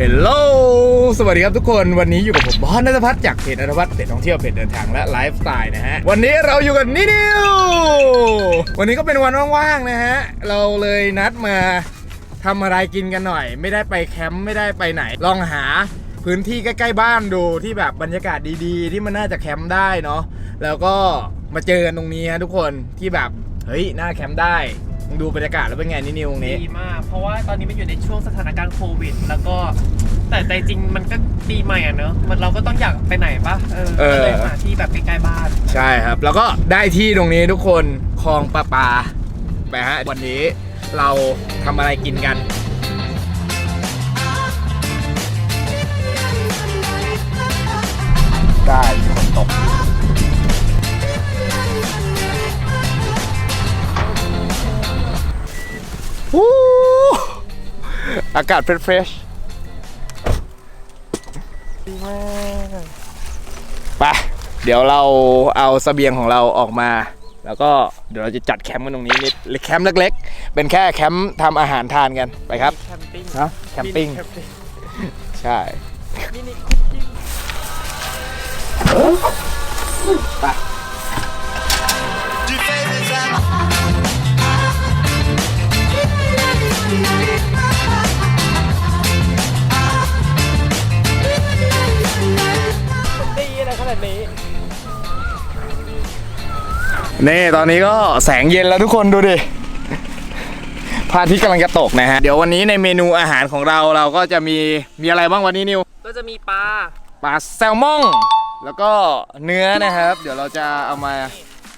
เฮลโลสวัสดีครับทุกคน วันนี้อยู่กับผมบอสนัทพัฒน์จากเพจนัทพัฒน์เพจท่องเที่ยวเพจเดินทางและไลฟ์สไตล์นะฮะ วันนี้เราอยู่กันนิดิว วันนี้ก็เป็นวันว่างๆนะฮะ เราเลยนัดมาทำอะไรกินกันหน่อย ไม่ได้ไปแคมป์ไม่ได้ไปไหน ลองหาพื้นที่ใกล้ๆบ้านดูที่แบบบรรยากาศดีๆ ที่มันน่าจะแคมป์ได้เนาะ แล้วก็มาเจอกันตรงนี้ฮะทุกคนที่แบบเฮ้ยน่าแคมป์ได้ มึงดูบรรยากาศแล้วเป็นไงนินิวตรงนี้ ดีมาก เพราะว่าตอนนี้มันอยู่ในช่วงสถานการณ์โควิด แล้วก็ แต่ใจจริงมันก็ปีใหม่อะเนอะมันเราก็ต้องอยากไปไหนปะเออเออ ก็เลยหาที่แบบใกล้ๆบ้าน ใช่ครับ แล้วก็ได้ที่ตรงนี้ทุกคนคลองปลาปลาไปฮะวันนี้เราทำอะไรกินกัน อากาศเฟรชๆดีมากไปเดี๋ยวเราเอาเสบียงของเราออกมา แล้วก็เดี๋ยวเราจะจัดแคมป์กันตรงนี้นิดแคมป์เล็ก ๆ เป็นแค่แคมป์ทำอาหารทานกันไปครับแคมปิ้งฮะแคมปิ้งมินิแคมปิ้งใช่มินิคุกกิ้งไปมัน นี่ตอนนี้ก็แสงเย็นแล้วทุกคนดูดิพระอาทิตย์กำลังจะตกนะฮะ เดี๋ยววันนี้ในเมนูอาหารของเราเราก็จะมีมีอะไรบ้างวันนี้นิว ก็จะมีปลา ปลาแซลมอน แล้วก็เนื้อนะครับ เดี๋ยวเราจะเอามา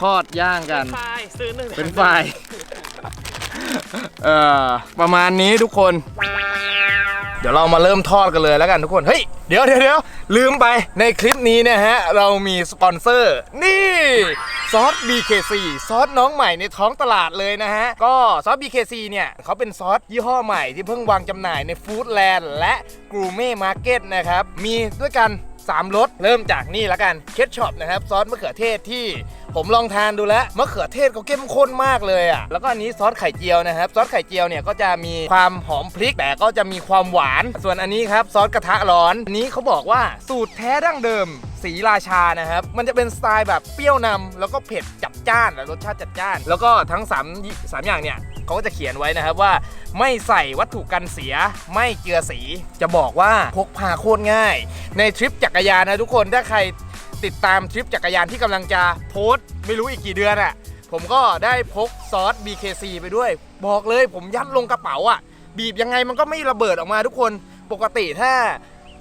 ทอดย่างกันไฟซื้อหนึ่งเป็นไฟรายเอ่อประมาณนี้ทุกคนเดี๋ยวเรามาเริ่มทอดกันเลยแล้วกันทุกคน เฮ้ย เดี๋ยวเดี๋ยวเดี๋ยวลืมไปในคลิปนี้เนะฮะ เรามีสปอนเซอร์ นี่ซอส BKC ซอสน้องใหม่ในท้องตลาดเลยนะฮะ ก็ซอส BKC เนี่ยเขาเป็นซอสยี่ห้อใหม่ที่เพิ่งวางจำหน่ายในฟู้ดแลนด์และกรูเม่มาร์เก็ตนะครับ มีด้วยกัน 3รสเริ่มจากนี่แล้วกันเคทช็อปนะครับซอสมะเขือเทศที่ผมลองทานดูแล้วมะเขือเทศเขาเข้มข้นมากเลยอะแล้วก็อันนี้ซอสไข่เจียวนะครับซอสไข่เจียวเนี่ยก็จะมีความหอมพริกแต่ก็จะมีความหวาน ส่วนอันนี้ครับซอสกระทะร้อนอันนี้เขาบอกว่าสูตรแท้ดั้งเดิมสีราชานะครับ มันจะเป็นสไตล์แบบเปรี้ยวนำแล้วก็เผ็ดจัดจ้านและรสชาติจัดจ้าน แล้วก็ทั้ง3 3อย่างเนี่ย เขาก็จะเขียนไว้นะครับว่า ไม่ใส่วัตถุกันเสีย ไม่เจือสี จะบอกว่าพกพาโคตรง่าย ในทริปจักรยานนะทุกคนถ้าใครติดตามทริปจักรยานที่กำลังจะโพสต์ไม่รู้อีกกี่เดือนอะ่ะผมก็ได้พกซอส BKC ไปด้วย บอกเลยผมยัดลงกระเป๋าอะ่ะ บีบยังไงมันก็ไม่ระเบิดออกมาทุกคนปกติถ้า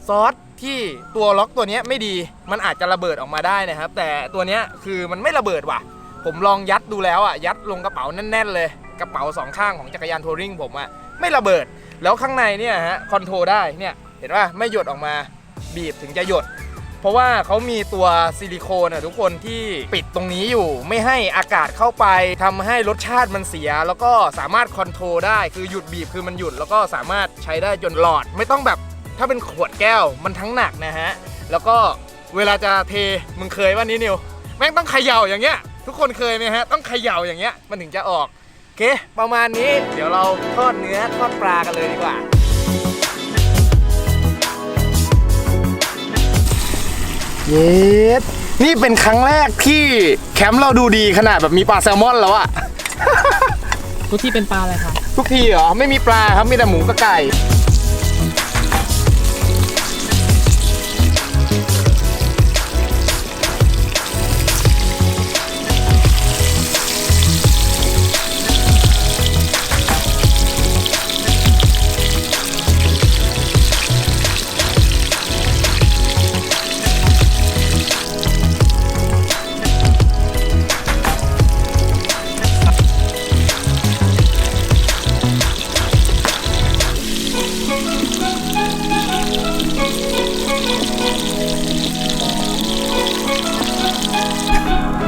ซอสที่ตัวล็อกตัวนี้ไม่ดี มันอาจจะระเบิดออกมาได้นะครับ แต่ตัวนี้คือมันไม่ระเบิดว่ะ ผมลองยัดดูแล้วอะยัดลงกระเป๋าแน่นๆ เลย กระเป๋าสองข้างของจักรยานทัวริงผมอะไม่ระเบิดแล้วข้างในเนี่ยฮะคอนโทรได้เนี่ยเห็นป่ะไม่หยดออกมาบีบถึงจะหยด เพราะว่าเขามีตัวซิลิโคนอะทุกคนที่ปิดตรงนี้อยู่ ไม่ให้อากาศเข้าไปทำให้รสชาติมันเสีย แล้วก็สามารถคอนโทรได้คือหยุดบีบคือมันหยุด แล้วก็สามารถใช้ได้จนหลอด ไม่ต้องแบบถ้าเป็นขวดแก้วมันทั้งหนักนะฮะแล้วก็เวลาจะเทมึงเคยว่านี้นิวแม่งต้องเขย่าอย่างเงี้ย ทุกคนเคยไหมฮะ ต้องเขย่าอย่างเงี้ย มันถึงจะออกโอเค ประมาณนี้ เดี๋ยวเราทอดเนื้อทอดปลากันเลยดีกว่า เย็ดนี่เป็นครั้งแรกที่แคมป์เราดูดีขนาดแบบมีปลาแซลมอนแล้วอะทุกที่เป็นปลาอะไรคะ ทุกทีเหรอ ไม่มีปลาครับ มีแต่หมูกับไก่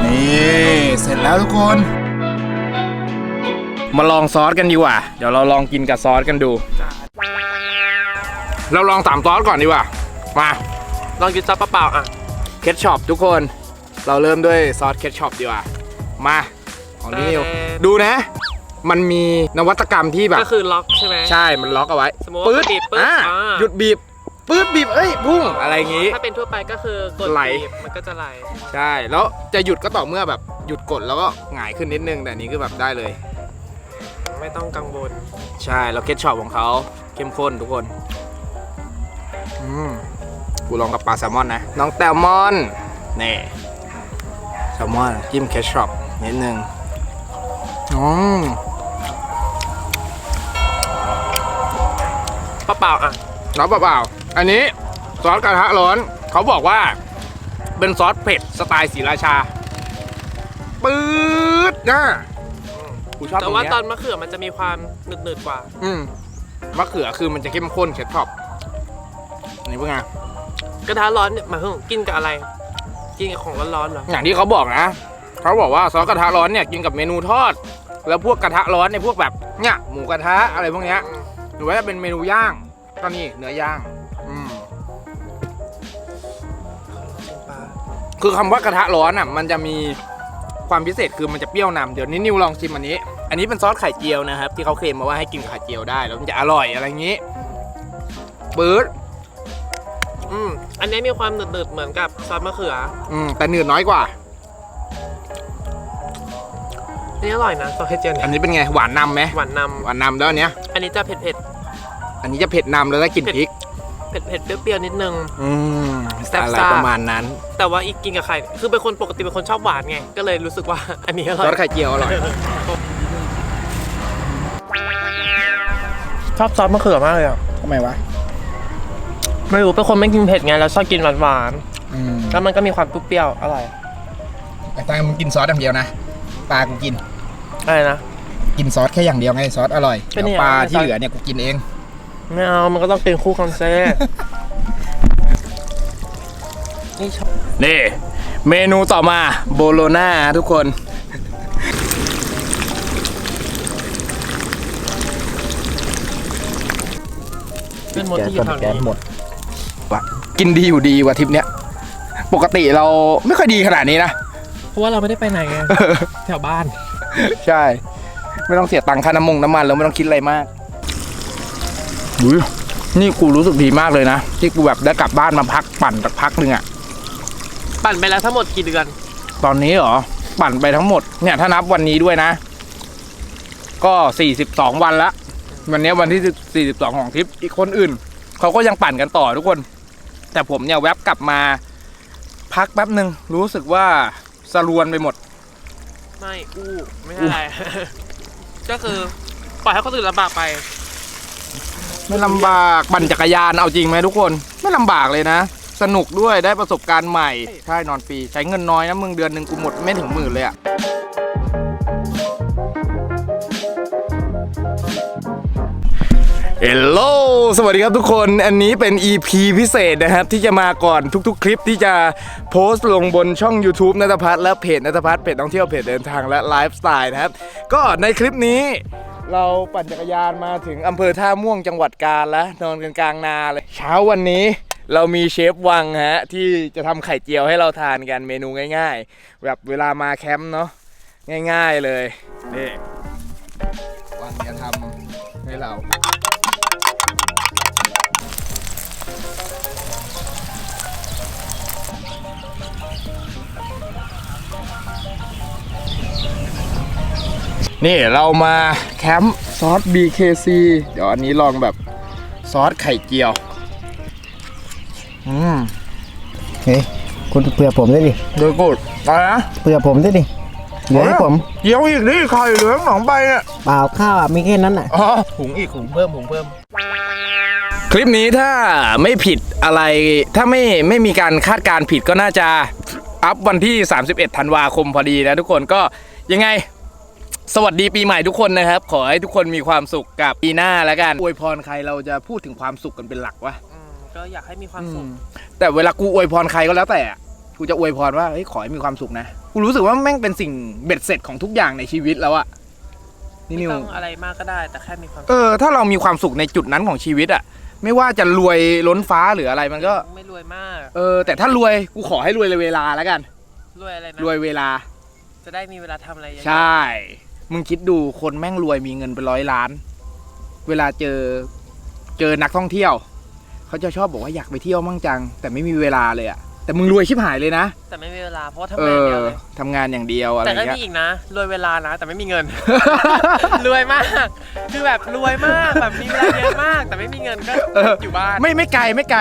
นี่เสร็จแล้วทุกคน มาลองซอสกันดีกว่า เดี๋ยวเราลองกินกับซอสกันดู เราลองสามซอสก่อนดีกว่า มาลองกินซอสเปล่าๆอะเคทช็อปทุกคน เราเริ่มด้วยซอสเคทช็อปดีกว่า มาของนี่นิวดูนะ มันมีนวัตกรรมที่แบบ ก็คือล็อกใช่ไหม ใช่ มันล็อกเอาไว้สมมุติว่าปื๊ดบีบปึ๊บอ่าอ่า หยุดบีบปื๊ดบีบเอ้ยพุ่งอะไรอย่างงี้ ถ้าเป็นทั่วไปก็คือกดไหล บีบมันก็จะไหล ใช่ แล้วจะหยุดก็ต่อเมื่อแบบหยุดกดแล้วก็หงายขึ้นนิดนึง แต่อันนี้คือแบบได้เลย ไม่ต้องกังวลใช่แล้วเคทช็อปของเขาเข้มข้นทุกคนอืมกูลองกับปลาแซลมอนนะ น้องแซลมอนนี่แซลมอนจิ้มเคทช็อปนิดนึงอืม เปล่าๆอะแล้วเปล่าๆอันนี้ซอสกระทะร้อน เขาบอกว่า เป็นซอสเผ็ดสไตล์ศรีราชา ปื๊ดนะกูชอบตแต่รงว่าเนี้ยตอนมะเขือมันจะมีความหนืดๆกว่า อืมมะเขือคือมันจะเข้มข้นเคทช็อปอันนี้เป็นไงกระทะร้อนเนี่ยหมายถึงกินกับอะไร กินกับของร้อนๆเหรออย่างที่เขาบอกนะเขาบอกว่าซอสกระทะร้อนเนี่ยกินกับเมนูทอด แล้วพวกกระทะร้อนในยพวกแบบเนี่ยหมูกระทะอะไรพวกเนี้ย หรือว่าจะเป็นเมนูย่าง ก็นี่เนื้อย่างอืมคือคำว่ากระทะร้อนอะ มันจะมีความพิเศษคือมันจะเปรี้ยวนำเดี๋ยวนี้นิวลองชิมอันนี้ อันนี้เป็นซอสไข่เจียวนะครับ ที่เขาเคลมมาว่าให้กินกับไข่เจียวได้แล้วมันจะอร่อยอะไรอย่างนี้ปื๊ดอืมอันนี้มีความหนืดๆเหมือนกับซอสมะเขือ อืมแต่หนืดน้อยกว่า นนี้อร่อยนะซอสเฮเจียนอันนี้เป็นไงหวานนำไหมหวานนหวานนำแล้วอันเนี้ยำอันนี้จะเผ็ดอันนี้จะเผ็ดนำแล้วได้กลิ่นพริกๆเผ็ดๆเปรี้ยวๆนิดนึง อืมแซ่บๆอะไรประมาณนั้นแต่ว่าอีกกินกับไข่คือเป็นคนปกติเป็นคนชอบหวานไง ก็เลยรู้สึกว่าอันนี้อซร่ออย สไข่เจียวอร่อย ชอบซอสมะเขือมากเลยอะทำไมวะไม่รู้เป็นคนไม่กินเผ็ดไงแล้วชอบกินหวานอืมๆแล้วมันก็มีความเปรี้ยวๆอร่อย แต่ตามึงกินซอสอย่างเดียวนะ ปลากูกิน อะไรนะ กินซอสแค่อย่างเดียวไงซอสอร่อยเป็นเดี๋ยวยังไงปลาซอสที่เหลือเนี่ยกูกินเอง ไม่เอา มันก็ต้องกินคู่กันเซ่นี่ชอบนี่เมนูต่อมาโบโลนาทุกคน เป็นหมดที่อยู่แถวนี้วะกินดีอยู่ดีว่ะทริปเนี้ย ปกติเราไม่ค่อยดีขนาดนี้นะ เพราะว่าเราไม่ได้ไปไหนไง แถวบ้าน ใช่ ไม่ต้องเสียตังค่าน้ำมงน้ำมันแล้วไม่ต้องคิดอะไรมากอุ๊ยนี่กูรู้สึกดีมากเลยนะ ที่กูแบบได้กลับบ้านมาพักปั่นสักพักหนึ่งอะปั่นไปแล้วทั้งหมดกี่เดือน ตอนนี้เหรอ ปั่นไปทั้งหมดเนี่ยถ้านับวันนี้ด้วยนะ ก็42วันละวันนี้วันที่42ของทริปอีกคนอื่นเขาก็ยังปั่นกันต่อทุกคน แต่ผมเนี่ยแวบกลับมา พักแป๊บหนึ่งรู้สึกว่าสรวนไปหมด ไม่อู้ไม่ใช่อะไร ก็คือปล่อยให้คนอื่นลำบากไป ไม่ลำบากปั่นจักรยานเอาจริงไหมทุกคน ไม่ลำบากเลยนะ สนุกด้วยได้ประสบการณ์ใหม่ ใช่นอนฟรีใช้เงินน้อยนะมึงเดือนหนึ่งกูหมดไม่ถึงหมื่นเลยอะ เฮลโลสวัสดีครับทุกคน อันนี้เป็น EP พิเศษนะครับ ที่จะมาก่อนทุกๆ คลิปที่จะโพสต์ลงบนช่อง YouTube นัทพัฒน์และเพจนัทพัฒน์เพจท่องเที่ยวเพจเดินทางและไลฟ์สไตล์นะครับ ก็ในคลิปนี้เราปั่นจักรยานมาถึงอำเภอท่าม่วงจังหวัดกาญแล้วนอนกันกลางนาเลย เช้าวันนี้เรามีเชฟวังฮะที่จะทำไข่เจียวให้เราทานกันเมนูง่าย ๆ แบบเวลามาแคมป์เนาะง่าย ๆเลยนี่วังจะทำให้เรา นี่เรามาแคมป์ซอส BKC เดี๋ยวอันนี้ลองแบบซอสไข่เจียว อืมเฮ้ยคุณเผื่อผมด้วยดิโดยกูดอะไรนะเผื่อผมด้วยดิเหลือให้ผมเจียวอีกนี่ไข่เหลืองหนองใบเนี่ยเปล่าข้าวอะมีแค่นั้นอะอ๋อหุงอีกหุงเพิ่มหุงเพิ่ม คลิปนี้ถ้าไม่ผิดอะไร ถ้าไม่ไม่มีการคาดการณ์ผิดก็น่าจะอัพวันที่ 31ธันวาคมพอดีนะทุกคนก็ยังไง สวัสดีปีใหม่ทุกคนนะครับ ขอให้ทุกคนมีความสุขกับปีหน้าแล้วกันอวยพรใครเราจะพูดถึงความสุขกันเป็นหลักวะอืมก็อยากให้มีความสุข แต่เวลากูอวยพรใครก็แล้วแต่อะกูจะอวยพรว่าเฮ้ยขอให้มีความสุขนะกูรู้สึกว่าแม่งเป็นสิ่งเบ็ดเสร็จของทุกอย่างในชีวิตแล้วอะนี่ไม่นิวต้องอะไรมากก็ได้ แต่แค่มีความเออถ้าเรามีความสุขในจุดนั้นของชีวิตอะไม่ว่าจะรวยล้นฟ้าหรืออะไรมันก็ ไม่รวยมาก เออ แต่ถ้ารวยกูขอให้รวยเลยเวลาแล้วกัน รวยอะไรนะรวยเวลา จะได้มีเวลาทำอะไรเยอะๆใช่ มึงคิดดูคนแม่งรวยมีเงินเป็นร้อยล้าน เวลาเจอเจอนักท่องเที่ยว เขาจะชอบบอกว่าอยากไปเที่ยวมั่งจัง แต่ไม่มีเวลาเลยอะแต่มึงรวยชิบหายเลยนะ แต่ไม่มีเวลาเพราะว่าเอทำงานอเดียวเลยทำงานอย่างเดียวอะไรแต่ก็เงี้มียอีกนะรวยเวลานะ แต่ไม่มีเงิน รวยมาก คือแบบรวยมากแบบมีเวลาเยอะมาก แต่ไม่มีเงินก็เออ อยู่บ้านไม่ไม่ไกลไม่ไกล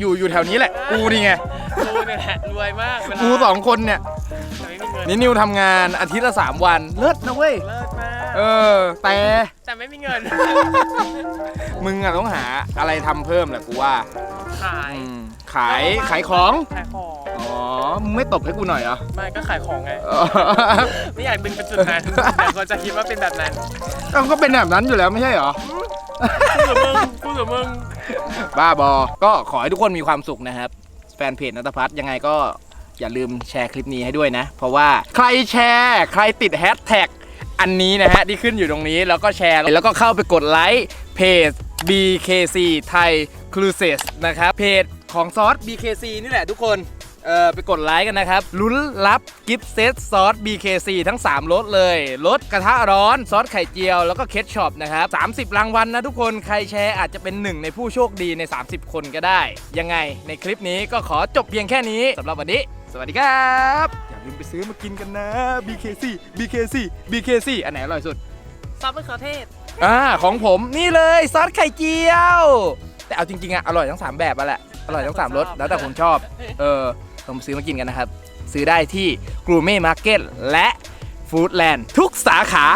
อยู่อยู่แถวนี้แหละ กูนี่ไง กูเนี่ยแหละรวยมากเวลากูสองคนเนี่ยแต่ ไม่มีเงินนี่นิวทำงานอาทิตย์ละสามวัน เลิศนะเว้ย เลิศมากเออ แต่แต่ไม่มีเงิน มึงอะต้องหาอะไรทำเพิ่มแหละกูว่า ขายอืม ขาย ขายของ ขายของอ๋อ มึงไม่ตบให้กูหน่อยเหรอไม่ก็ขายของไง เออไม่อยากดึงเป็นจุดนั้นเดี๋ยวคนจะคิดว่าเป็นแบบนั้นเราก็เป็นแบบนั้นอยู่แล้วไม่ใช่เหรอ กูกับมึงกูกับมึง บ้าบอก็ขอให้ทุกคนมีความสุขนะครับ แฟนเพจนัตพัฒน์ยังไงก็ อย่าลืมแชร์คลิปนี้ให้ด้วยนะ เพราะว่าใครแชร์ใครติดแฮชแท็กอันนี้นะฮะที่ขึ้นอยู่ตรงนี้แล้วก็แชร์ แล้วก็เข้าไปกดไลค์เพจ BKC Thai Cruises นะครับเพจของซอส BKC นี่แหละทุกคนเออไปกดไลค์กันนะครับลุ้นรับกิฟต์เซตซอส BKC ทั้ง 3รสเลยรสกระทะร้อนซอสไข่เจียวแล้วก็เคทช็อปนะครับ30 รางวัลนะทุกคนใครแชร์อาจจะเป็นหนึ่งในผู้โชคดีใน 30 คนก็ได้ ยังไงในคลิปนี้ก็ขอจบเพียงแค่นี้สำหรับวันนี้ สวัสดีครับ อย่าลืมไปซื้อมากินกันนะ BKC BKC BKC อันไหนอร่อยสุดซอสมะเขือเทศ อ่าของผมนี่เลยซอสไข่เจียว แต่เอาจริงๆอะอร่อยทั้ง 3 แบบอะแหละอร่อยทั้ง 3รสแล้วแต่คนชอบเออผมซื้อมากินกันนะครับ ซื้อได้ที่กรูเม่มาร์เก็ตและฟู้ดแลนด์ทุกสาขา